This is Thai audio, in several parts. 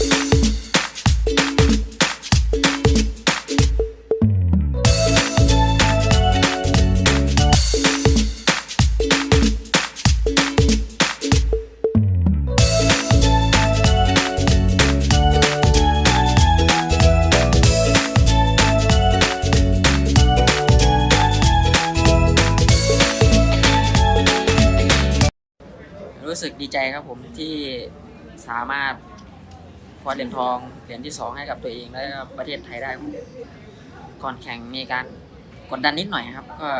รู้สึกดีใจครับผมที่สามารถ คว้าเหรียญทองเหรียญที่สองให้กับตัวเองและประเทศไทยได้ครับก่อนแข่งมีการกดดันนิดหน่อยครับ ก็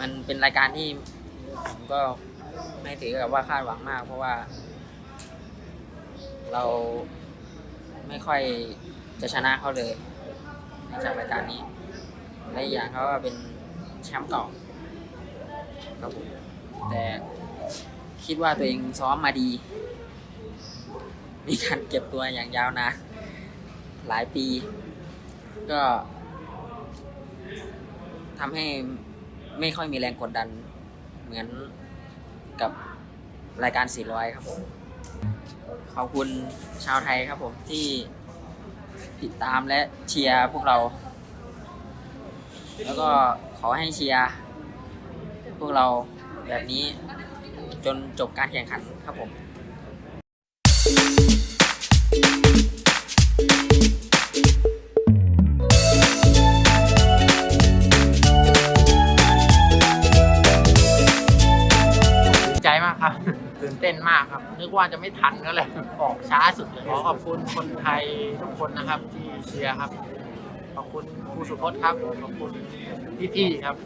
มันเป็นรายการที่ผมก็ไม่ถือกับว่าคาดหวังมาก เพราะว่า เราไม่ค่อยจะชนะเขาเลยในจากรายการนี้และอย่างเขาก็เป็นแชมป์เก่าครับผมแต่คิดว่าตัวเองซ้อมมาดี มีการเก็บตัวอย่างยาวนานหลายปี ก็ทำให้ไม่ค่อยมีแรงกดดันเหมือนกับรายการ 400 ครับผม ขอบคุณชาวไทยครับผมที่ติดตามและเชียร์พวกเรา แล้วก็ขอให้เชียร์พวกเราแบบนี้จนจบการแข่งขันครับผม ตื่นเต้นมากครับ นึกว่าจะไม่ทันก็เลยออกช้าสุดเลย ขอขอบคุณคนไทยทุกคนนะครับที่เชียร์ครับ ขอบคุณครูสุพจน์ครับ ขอบคุณพี่ๆครับ